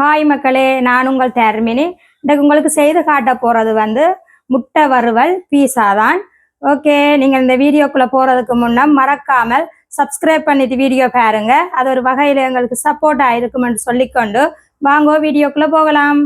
Hi மக்களே நான் உங்கள் தேர்மினி. இன்றைக்கு உங்களுக்கு செய்து காட்ட போகிறது வந்து முட்டை வறுவல் பீஸா தான். ஓகே நீங்கள் இந்த வீடியோக்குள்ளே போகிறதுக்கு முன்னே மறக்காமல் சப்ஸ்கிரைப் பண்ணிட்டு வீடியோ பாருங்க. அது ஒரு வகையில் எங்களுக்கு சப்போர்ட்டாக இருக்குமென்று சொல்லிக்கொண்டு வாங்கோ வீடியோக்குள்ளே போகலாம்.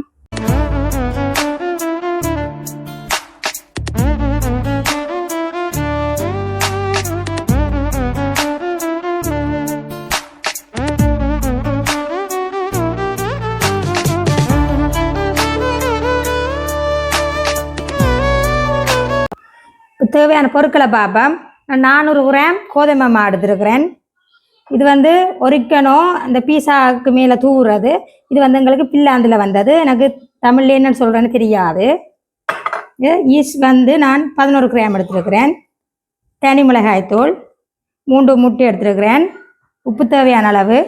தேவையான பொருட்களை பார்ப்போம் நான் நானூறு கிராம் கோதுமை மாவு எடுத்துருக்கிறேன். இது வந்து ஒரிக்கணும். அந்த பீஸாவுக்கு மேலே தூவுறது. இது வந்து எங்களுக்கு பில்லாந்தில் வந்தது. எனக்கு தமிழ்ல என்னன்னு சொல்கிறேன்னு தெரியாது. ஈஸ்ட் வந்து நான் பதினோரு கிராம் எடுத்துருக்கிறேன். தனி மிளகாய்த்தூள் மூன்று முட்டை எடுத்துருக்கிறேன். உப்பு தேவையான அளவு.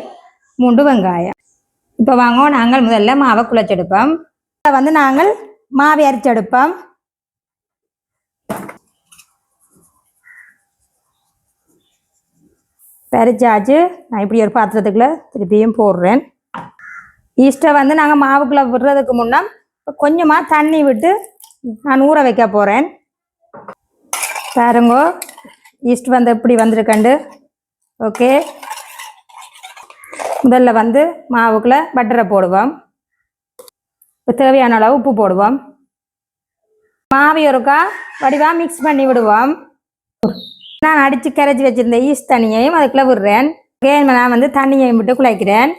மூன்று வெங்காயம். இப்போ வாங்க நாங்கள் முதல்ல மாவை குழச்செடுப்போம். வந்து நாங்கள் மாவை அரைச்செடுப்போம். பறிச்சாச்சு நான் இப்படி ஒரு பாத்திரத்துக்குள்ளே திருப்பியும் போடுறேன். ஈஸ்ட்டை வந்து நாங்கள் மாவுக்குள்ளே விடுறதுக்கு முன்னே கொஞ்சமாக தண்ணி விட்டு நான் ஊற வைக்க போகிறேன் பாருங்கோ ஈஸ்ட் வந்து எப்படி வந்திருக்கண்டு? ஓகே. முதல்ல வந்து மாவுக்குள்ளே பட்டரை போடுவோம். இப்போ தேவையான அளவு உப்பு போடுவோம். மாவு ஒருக்கா வடிவாக மிக்ஸ் பண்ணி விடுவோம். நான் அடித்து கரைச்சி வச்சிருந்த ஈஸ்ட் தண்ணியையும் அதுக்குள்ளே விடுறேன். வேணுமா நான் வந்து தண்ணியையும் விட்டு குழைக்கிறேன்.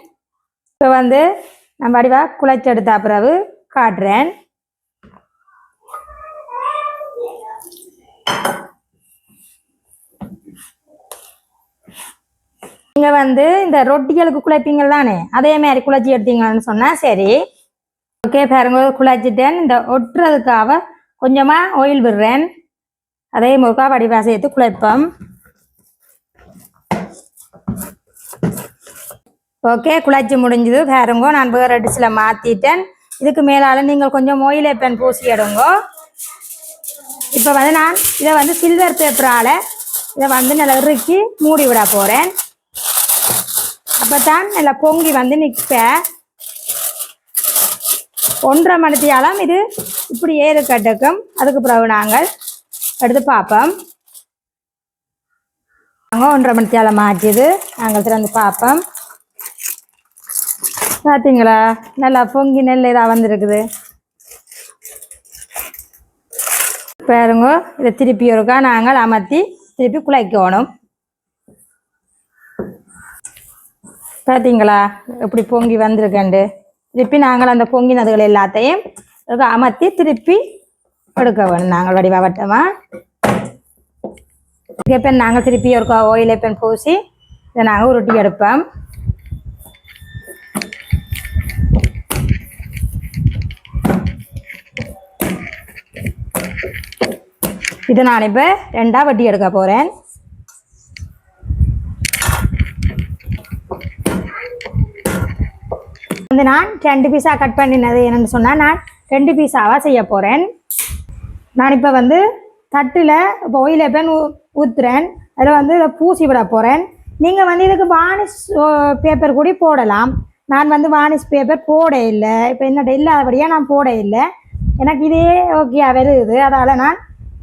இப்போ வந்து நம்ம வடிவாக குழைச்சி எடுத்த பிறகு காட்டுறேன். நீங்கள் வந்து இந்த ரொட்டிகளுக்கு குழைப்பீங்கள் தானே? அதே மாதிரி குழச்சி எடுத்தீங்கன்னு சொன்னால் சரி. ஓகே பாருங்க குழச்சிட்டேன். இந்த ஒட்டுறதுக்காக கொஞ்சமாக ஆயில் விடுறேன். அதே முருகா வடிவா சேர்த்து குழைப்போம். ஓகே குழச்சி முடிஞ்சது. பாருங்க நான் வேறு டிஷ்ஷில் மாற்றிட்டேன் இதுக்கு மேலால் நீங்கள் கொஞ்சம் மொயிலே பென் பூசி எடுங்கோ. இப்போ வந்து நான் இதை வந்து சில்வர் பேப்பரால் இதை வந்து நல்லா இறுக்கி மூடி விட போகிறேன் அப்போ தான் நல்லா பொங்கி வந்து நிற்பேன் ஒன்றரை மணித்தியாலம் இது இப்படி ஏறு கட்டுக்கும் அதுக்கு பிறகு நாங்கள் எடுத்து பார்ப்போம் நாங்கள் ஒன்றரை மணித்தால மாற்றிது நாங்கள் திறந்து பார்ப்போம் பார்த்தீங்களா நல்லா பொங்கி நெல் இதாக வந்திருக்குது. பாருங்க இதை திருப்பி ஒருக்கா நாங்கள் அமர்த்தி திருப்பி குழைக்கணும் பார்த்தீங்களா எப்படி பொங்கி வந்திருக்கண்டு. திருப்பி நாங்கள் அந்த பொங்கினதுகள் எல்லாத்தையும் அமர்த்தி திருப்பி எடுக்க வேணும். நாங்களுடைய வடிவா வட்டமாக இப்போ நாங்கள் திருப்பி ஒரு ஓயில் பெண் பூசி இதை நாங்கள் உருட்டி எடுப்போம். இதை நான் இப்போ ரெண்டாக வட்டி எடுக்க போகிறேன் வந்து நான் ரெண்டு பீஸா கட் பண்ணினது என்னென்னு சொன்னால் நான் ரெண்டு பீஸாவாக செய்ய போகிறேன் நான் இப்போ வந்து தட்டில் இப்போ ஒயில பேன் ஊற்றுறேன் அதில் வந்து இதை பூசி விட போகிறேன் நீங்கள் வந்து இதுக்கு வானிஷ் பேப்பர் கூட போடலாம். நான் வந்து வானிஷ் பேப்பர் போட இல்லை. இப்போ என்னோட இல்லாதபடியாக நான் போட இல்லை. எனக்கு இதே ஓகே வருது. அதால் நான்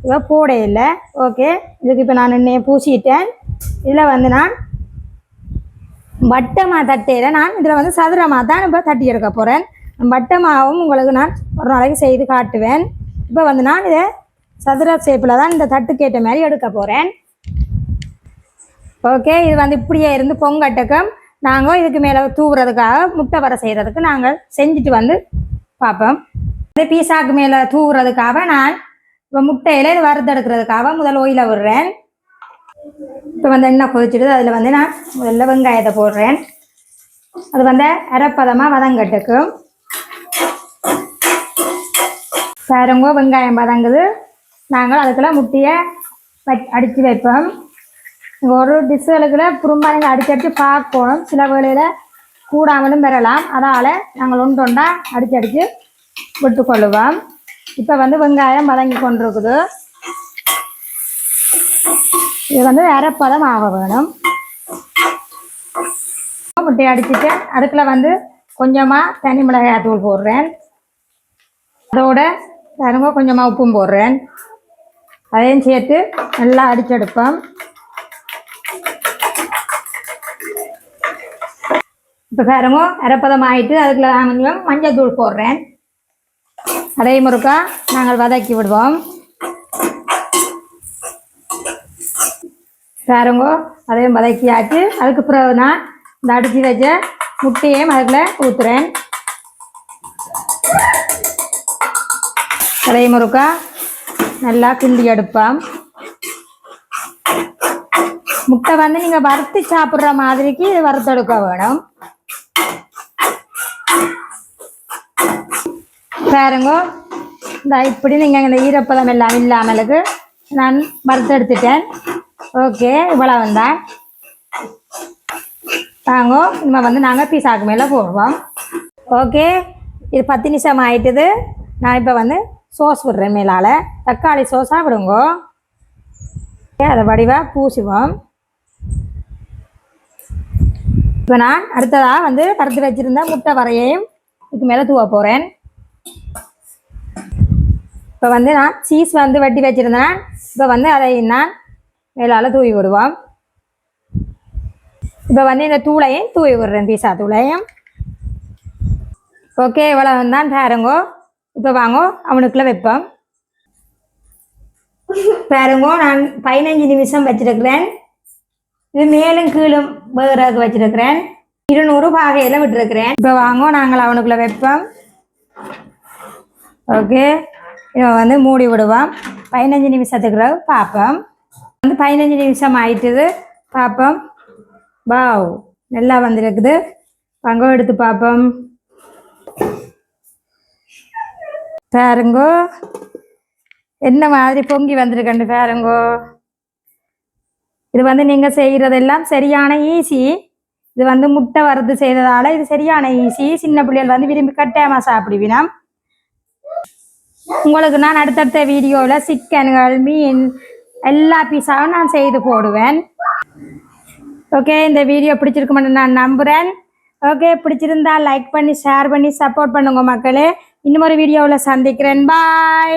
இதை போட இல்லை. ஓகே இதுக்கு இப்போ நான் என்னைய பூசிட்டேன். இதில் வந்து நான் வட்டமாக தட்டையில் நான் இதில் வந்து சதுரமாக தான் இப்போ தட்டி எடுக்க போகிறேன் வட்டமாகவும் உங்களுக்கு நான் ஒரு நாளைக்கு செய்து காட்டுவேன். இப்போ வந்து நான் இதை சதுர ஷேப்பில் தான் இந்த தட்டுக்கேற்ற மாதிரி எடுக்க போகிறேன் ஓகே இது வந்து இப்படியே இருந்து பொங்கட்டுக்கும் நாங்கள் இதுக்கு மேலே தூவுறதுக்காக முட்டை வர செய்கிறதுக்கு நாங்கள் செஞ்சுட்டு வந்து பார்ப்போம். இந்த பீஸாக்கு மேலே தூவுறதுக்காக நான் இப்போ முட்டையில் இது வறுத்தெடுக்கிறதுக்காக முதல் ஓயில விடுறேன். இப்போ வந்து எண்ணெய் கொதிச்சிடுது அதில் வந்து நான் முதல்ல வெங்காயத்தை போடுறேன். அது வந்து அரைப்பதமாக வதங்கட்டுக்கும். பாருங்க வெங்காயம் வதங்குது நாங்கள் அதுக்குள்ள முட்டையை வச் அடித்து வைப்போம். ஒரு டிஷ்ஷுகளுக்குள்ள குறும்பாங்க அடிச்சு அடித்து பார்ப்போம். சில வேளையில் கூடாமலும் பெறலாம். அதனால் நாங்கள் ஒன்று ஒன்றா அடித்து அடித்து விட்டுக்கொள்ளுவோம். இப்போ வந்து வெங்காயம் வதங்கி கொண்டிருக்குது. இது வந்து அரைப்பதம் ஆக வேணும். முட்டையை அடிச்சுட்டு அதுக்குள்ள வந்து கொஞ்சமாக தனி மிளகாய் தூள் போடுறேன். அதோட பாருங்க கொஞ்சமாக உப்பும் போடுறேன் அதையும் சேர்த்து நல்லா அடிச்செடுப்போம் இப்போ பாருங்க அரைப்பதம் ஆகிட்டு அதுக்குள்ள கொஞ்சம் மஞ்சள் தூள் போடுறேன் அதே முறுக்கா நாங்கள் வதக்கி விடுவோம் பாருங்க அதையும் வதக்கி ஆச்சு அதுக்கு பிறகு நான் இந்த அடித்து வச்ச முட்டையையும் அதுக்குள்ளே ஊற்றுறேன் அதே முறுக்கா நல்லா கிண்டி எடுப்போம். முட்டை வந்து நீங்கள் வறுத்து சாப்பிட்ற மாதிரிக்கு இது வறுத்தெடுக்க வேணும். பாருங்க இந்த இப்படி நீங்கள் இந்த ஈரப்பதம் எல்லாம் இல்லாமலுக்கு நான் வறுத்தெடுத்துட்டேன். ஓகே இவ்வளோ வந்தேன் வாங்க இனிமே வந்து நாங்கள் பீஸாக்கு மேலே போடுவோம். ஓகே இது பத்து நிமிஷம் ஆயிட்டுது. நான் இப்போ வந்து சோஸ் விடுறேன் மேலால். தக்காளி சோஸாக விடுங்கோ. அதை வடிவாக பூசுவோம். இப்போ நான் அடுத்ததாக வந்து கருத்து வச்சுருந்த முட்டை வரையையும் இதுக்கு மேலே தூவ போகிறேன் இப்போ வந்து நான் சீஸ் வந்து வெட்டி வச்சுருந்தேன். இப்போ வந்து அதை நான் மேலால் தூவி விடுவோம். இப்போ வந்து இந்த தூளையும் தூவி விடுறேன் பீஸா தூளையும். ஓகே இவ்வளோ தான் பாருங்கோ. இப்போ வாங்கோ அவனுக்குள்ள வைப்போம். பாருங்கோ நான் பதினஞ்சு நிமிஷம் வச்சிருக்கிறேன். இது மேலும் கீழும் வேறாக வச்சிருக்கிறேன். இருநூறு பாகையெல்லாம் விட்டுருக்கிறேன். இப்போ வாங்கோ நாங்கள் அவனுக்குள்ள வைப்போம். ஓகே. இவன் வந்து மூடி விடுவோம் பதினஞ்சு நிமிஷத்துக்கு பார்ப்போம் வந்து பதினஞ்சு நிமிஷம் ஆயிட்டுது. பார்ப்போம் வாவ் நல்லா வந்திருக்குது. பங்கம் எடுத்து பார்ப்போம் பாருங்கோ. என்ன மாதிரி பொங்கி வந்திருக்கண்டு பாருங்கோ. இது வந்து நீங்கள் செய்கிறதெல்லாம் சரியான ஈஸி இது வந்து முட்டை வறுத்து செய்ததால இது சரியான ஈஸி சின்ன பிள்ளைகள் வந்து விரும்பி கட்டாயமா சாப்பிடுவினா. உங்களுக்கு நான் அடுத்தடுத்த வீடியோவில் சிக்கன்கள் மீன் எல்லா பீஸாவும் நான் செய்து போடுவேன். ஓகே இந்த வீடியோ பிடிச்சிருக்குமென்னு நான் நம்புகிறேன் ஓகே பிடிச்சிருந்தா லைக் பண்ணி ஷேர் பண்ணி சப்போர்ட் பண்ணுங்க மக்களே. இன்னும் ஒரு வீடியோவில் சந்திக்கிறேன். பாய்